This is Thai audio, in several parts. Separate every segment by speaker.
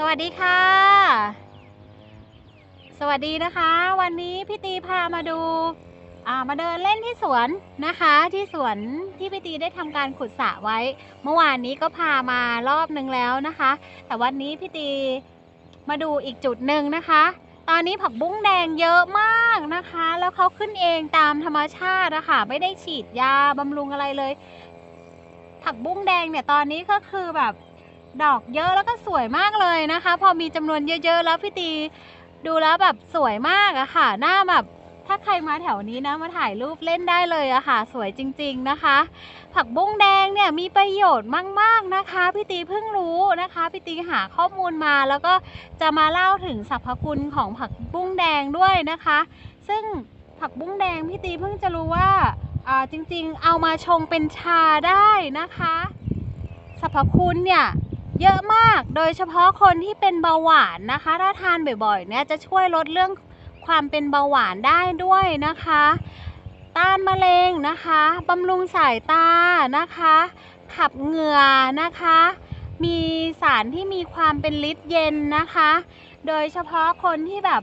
Speaker 1: สวัสดีค่ะ สวัสดีนะคะ วันนี้พี่ตีพามาดูอ่ามาเดินเล่นที่สวนนะคะ ที่สวนที่พี่ตีได้ทำการขุดสระไว้ เมื่อวานนี้ก็พามารอบนึงแล้วนะคะ แต่วันนี้พี่ตีมาดูอีกจุดหนึ่งนะคะ ตอนนี้ผักบุ้งแดงเยอะมากนะคะ แล้วเขาขึ้นเองตามธรรมชาติอะค่ะไม่ได้ฉีดยาบำรุงอะไรเลย ผักบุ้งแดงเนี่ยตอนนี้ก็คือแบบ ดอกเยอะแล้วก็สวยมากเลยนะคะ พอมีจำนวนเยอะๆแล้วพี่ตีดูแล้วแบบสวยมากอะค่ะ หน้าแบบถ้าใครมาแถวนี้นะมาถ่ายรูปเล่นได้เลยอะค่ะ สวยจริง ๆนะคะ ผักบุ้งแดงเนี่ยมีประโยชน์มากๆนะคะพี่ตีเพิ่งรู้นะคะพี่ตีหาข้อมูลมาแล้วก็จะมาเล่าถึงสรรพคุณของผักบุ้งแดงด้วยนะคะ ซึ่งผักบุ้งแดงพี่ตีเพิ่งจะรู้ว่าอ่าจริงๆ เอามาชงเป็นชาได้นะคะสรรพคุณเนี่ย เยอะมาก โดยเฉพาะคนที่เป็นเบาหวานนะคะ ถ้าทานบ่อยๆ เนี่ยจะช่วยลดเรื่องความเป็นเบาหวานได้ด้วยนะคะ ต้านมะเร็งนะคะ บำรุงสายตานะคะ ขับเหงื่อนะคะ มีสารที่มีความเป็นฤทธิ์เย็นนะคะ โดยเฉพาะคนที่แบบ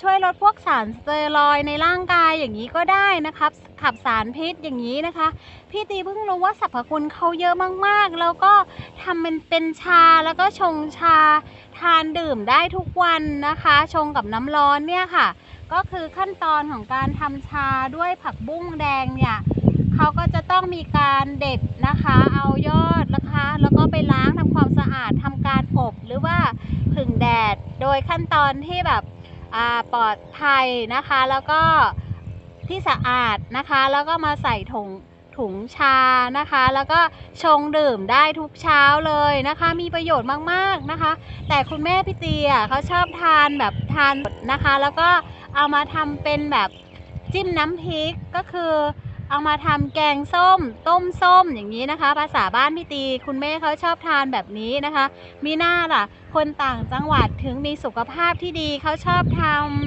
Speaker 1: ช่วยลดพวกสารสเตียรอยในร่างกายอย่างนี้ก็ได้นะครับ ขับสารพิษอย่างนี้นะคะ พี่ตีเพิ่งรู้ว่าสรรพคุณเขาเยอะมากๆ แล้วก็ทำเป็นเป็นชาแล้วก็ชงชาทานดื่มได้ทุกวันนะคะ ชงกับน้ำร้อนเนี่ยค่ะ ก็คือขั้นตอนของการทำชาด้วยผักบุ้งแดงเนี่ยเขาก็จะต้องมีการเด็ดนะคะ เอายอดนะคะ แล้วก็ไปล้างทำความสะอาดทำการอบหรือว่าผึ่งแดด โดยขั้นตอนที่แบบ ปลอดภัยนะคะ แล้วก็ที่สะอาดนะคะ แล้วก็มาใส่ถุงถุงชานะคะ แล้วก็ชงดื่มได้ทุกเช้าเลยนะคะ มีประโยชน์มากๆนะคะ แต่คุณแม่พี่เตียเขาชอบทานแบบทานนะคะ แล้วก็เอามาทำเป็นแบบจิ้มน้ำพริกก็คือ เอามาทำแกงส้ม ต้มส้มอย่างนี้นะคะ ภาษาบ้านพี่ตี คุณแม่เขาชอบทานแบบนี้นะคะ มีหน้าล่ะ คนต่างจังหวัดถึงมีสุขภาพที่ดีเขาชอบท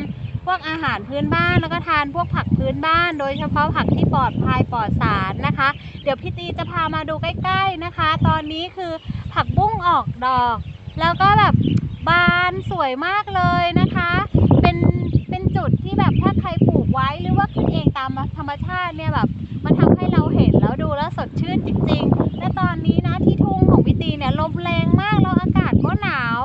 Speaker 1: ำพวกอาหารพื้นบ้านแล้วก็ทานพวกผักพื้นบ้าน โดยเฉพาะผักที่ปลอดภัยปลอดสารนะคะ เดี๋ยวพี่ตีจะพามาดูใกล้ๆนะคะ ตอนนี้คือผักบุ้งออกดอก แล้วก็แบบบานสวยมากเลยนะคะ เนี่ยแบบมันทำให้เราเห็นแล้วดูแล้วสดชื่นจริง ๆ และตอนนี้นะที่ทุ่งของพี่ตีเนี่ยลมแรงมากแล้วอากาศก็หนาว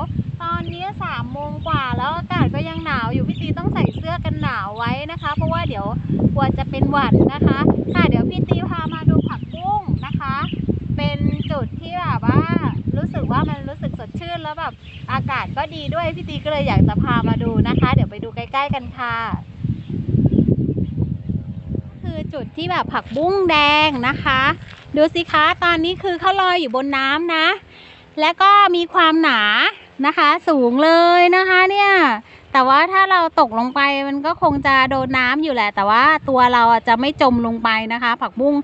Speaker 1: ตอนนี้สามโมงกว่าแล้วอากาศก็ยังหนาวอยู่พี่ตีต้องใส่เสื้อกันหนาวไว้นะคะ เพราะว่าเดี๋ยวกลัวจะเป็นหวัดนะคะ ค่ะเดี๋ยวพี่ตีพามาดูผักบุ้งนะคะ เป็นจุดที่แบบว่ารู้สึกว่ามันรู้สึกสดชื่นแล้วแบบอากาศก็ดีด้วยพี่ตีก็เลยอยากจะพามาดูนะคะ เดี๋ยวไปดูใกล้ ๆ กันค่ะ คือจุดที่แบบผักบุ้งแดงนะคะ ดูสิคะตอนนี้คือเขาลอยอยู่บนน้ำนะ และก็มีความหนานะคะ สูงเลยนะคะเนี่ยแต่ว่าถ้าเราตกลงไปมันก็คงจะโดนน้ำอยู่แหละ แต่ว่าตัวเราจะไม่จมลงไปนะคะ ผักบุ้ง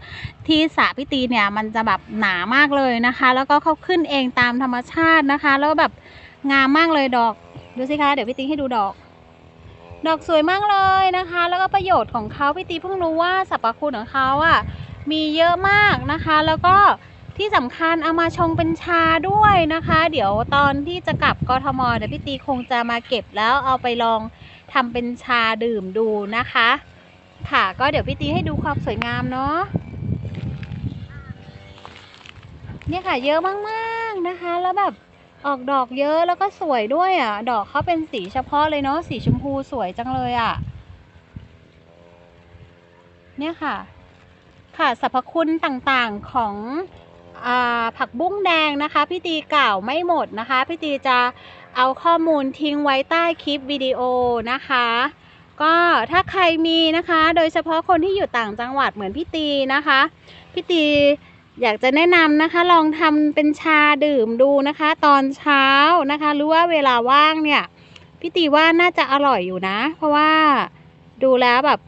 Speaker 1: ที่สระพิตีเนี่ยมันจะแบบหนามากเลยนะคะ แล้วก็เขาขึ้นเองตามธรรมชาตินะคะ แล้วแบบงามมากเลยดอก ดูสิคะ เดี๋ยวพี่ตีให้ดูดอก ดอกสวยมากเลยนะคะ แล้วก็ประโยชน์ของเขาพี่ตีเพิ่งรู้ว่าสรรพคุณของเขาอะมีเยอะมากนะคะ แล้วก็ที่สำคัญเอามาชงเป็นชาด้วยนะคะ เดี๋ยวตอนที่จะกลับกทมเดี๋ยวพี่ตีคงจะมาเก็บแล้วเอาไปลองทำเป็นชาดื่มดูนะคะ ค่ะก็เดี๋ยวพี่ตีให้ดูความสวยงามเนาะเนี่ยค่ะเยอะมากๆนะคะ แล้วแบบ ออกดอกเยอะแล้วก็สวยด้วยอะ ดอกเขาเป็นสีเฉพาะเลยเนาะสีชมพูสวยจังเลยอะ เนี่ยค่ะ ค่ะสรรพคุณต่างๆของอผักบุ้งแดงนะคะ พี่ตีกล่าวไม่หมดนะคะ พี่ตีจะเอาข้อมูลทิ้งไว้ใต้คลิปวิดีโอนะคะ ก็ถ้าใครมีนะคะ โดยเฉพาะคนที่อยู่ต่างจังหวัดเหมือนพี่ตีนะคะ พี่ตี อยากจะแนะนำนะคะลองทำเป็นชาดื่มดูนะคะ ตอนเช้านะคะ หรือว่าเวลาว่างเนี่ยพี่ตีว่าน่าจะอร่อยอยู่นะ เพราะว่าดูแล้วแบบ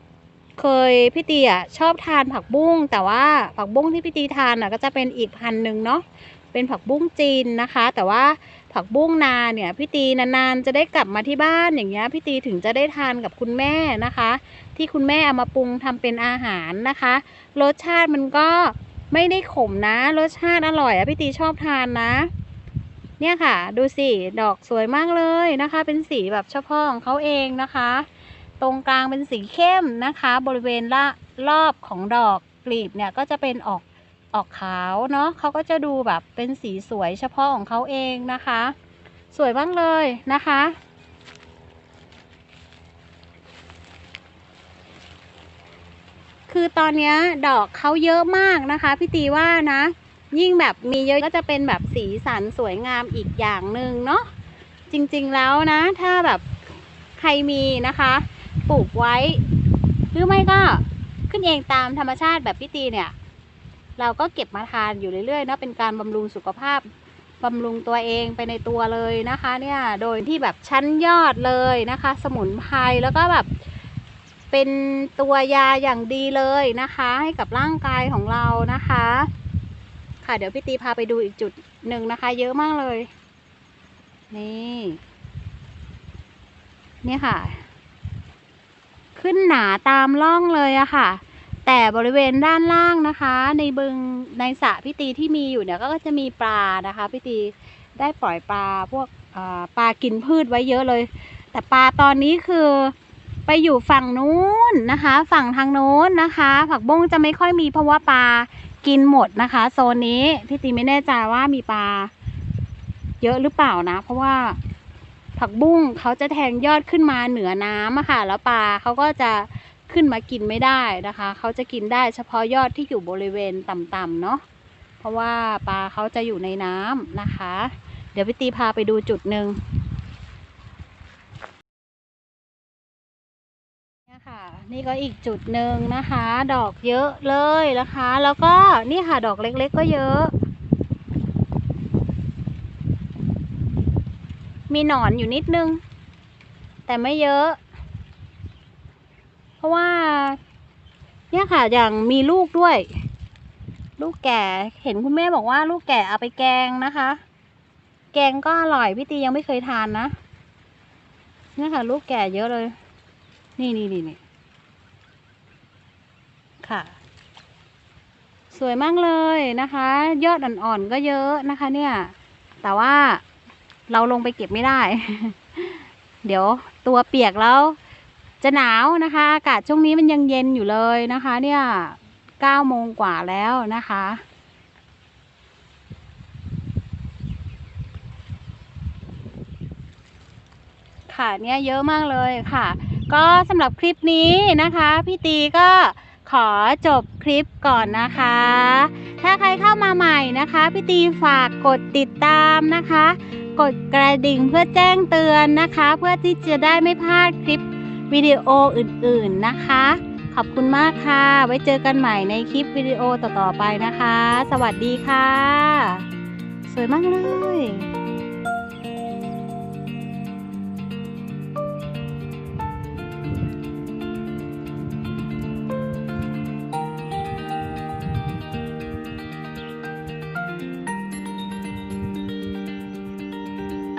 Speaker 1: เคยพี่ตีอะชอบทานผักบุ้ง แต่ว่าผักบุ้งที่พี่ตีทานอะก็จะเป็นอีกพันหนึ่งเนาะเป็นผักบุ้งจีนนะคะ แต่ว่าผักบุ้งนาเนี่ยพี่ตีนานๆจะได้กลับมาที่บ้านอย่างเงี้ยพี่ตีถึงจะได้ทานกับคุณแม่นะคะ ที่คุณแม่เอามาปรุงทำเป็นอาหารนะคะ รสชาติมันก็ ไม่ได้ขมนะ รสชาติอร่อยอะพี่ตีชอบทานนะ เนี่ยค่ะ ดูสิ ดอกสวยมากเลยนะคะ เป็นสีแบบเฉพาะของเขาเองนะคะ ตรงกลางเป็นสีเข้มนะคะ บริเวณละรอบของดอกกลีบเนี่ยก็จะเป็นออกออกขาวเนาะเขาก็จะดูแบบเป็นสีสวยเฉพาะของเขาเองนะคะ สวยมากเลยนะคะ คือตอนนี้ดอกเขาเยอะมากนะคะพี่ตีว่านะ ยิ่งแบบมีเยอะก็จะเป็นแบบสีสันสวยงามอีกอย่างหนึ่งเนาะจริงๆแล้วนะ ถ้าแบบใครมีนะคะ ปลูกไว้ หรือไม่ก็ขึ้นเองตามธรรมชาติแบบพี่ตีเนี่ย เราก็เก็บมาทานอยู่เรื่อยๆเนาะเป็นการบำรุงสุขภาพบำรุงตัวเองไปในตัวเลยนะคะ เนี่ยโดยที่แบบชั้นยอดเลยนะคะ สมุนไพรแล้วก็แบบ เป็นตัวยาอย่างดีเลยนะคะ ให้กับร่างกายของเรานะคะ ค่ะเดี๋ยวพี่ตีพาไปดูอีกจุดหนึ่งนะคะ เยอะมากเลย นี่นี่ค่ะ ขึ้นหนาตามร่องเลยอะค่ะ แต่บริเวณด้านล่างนะคะ ในบึงในสระพี่ตีที่มีอยู่เนี่ยก็จะมีปลานะคะพี่ตีได้ปล่อยปลาพวกปลากินพืชไว้เยอะเลย แต่ปลาตอนนี้คือ ไปอยู่ฝั่งนู้นนะคะ ฝั่งทางนู้นนะคะ ผักบุ้งจะไม่ค่อยมีเพราะว่าปลากินหมดนะคะ โซนนี้พี่ตีไม่แน่ใจว่ามีปลาเยอะหรือเปล่านะ เพราะว่าผักบุ้งเขาจะแทงยอดขึ้นมาเหนือน้ำอะค่ะ แล้วปลาเขาก็จะขึ้นมากินไม่ได้นะคะ เขาจะกินได้เฉพาะยอดที่อยู่บริเวณต่ำๆเนาะเพราะว่าปลาเขาจะอยู่ในน้ำนะคะ เดี๋ยวพี่ตีพาไปดูจุดหนึ่ง นี่ก็อีกจุดหนึ่งนะคะ ดอกเยอะเลยนะคะ แล้วก็นี่ค่ะดอกเล็กๆก็เยอะ มีหนอนอยู่นิดนึง แต่ไม่เยอะ เพราะว่า เนี่ยค่ะอย่างมีลูกด้วย ลูกแก่เห็นคุณแม่บอกว่าลูกแก่เอาไปแกงนะคะ แกงก็อร่อยพี่ตียังไม่เคยทานนะเนี่ยค่ะ ลูกแก่เยอะเลย นี่นี่นี่นี่ ค่ะ สวยมากเลยนะคะ ยอดอ่อนๆก็เยอะนะคะ เนี่ย แต่ว่าเราลงไปเก็บไม่ได้ เดี๋ยวตัวเปียกแล้ว จะหนาวนะคะ อากาศช่วงนี้มันยังเย็นอยู่เลยนะคะ เนี่ยเก้าโมงกว่าแล้วนะคะค่ะเนี่ยเยอะมากเลยค่ะ ก็สำหรับคลิปนี้นะคะ พี่ตีก็ ขอจบคลิปก่อนนะคะ ถ้าใครเข้ามาใหม่นะคะพี่ตีฝากกดติดตามนะคะ กดกระดิ่งเพื่อแจ้งเตือนนะคะ เพื่อที่จะได้ไม่พลาดคลิปวิดีโออื่นๆนะคะ ขอบคุณมากค่ะ ไว้เจอกันใหม่ในคลิปวิดีโอต่อๆไปนะคะ สวัสดีค่ะ สวยมากเลย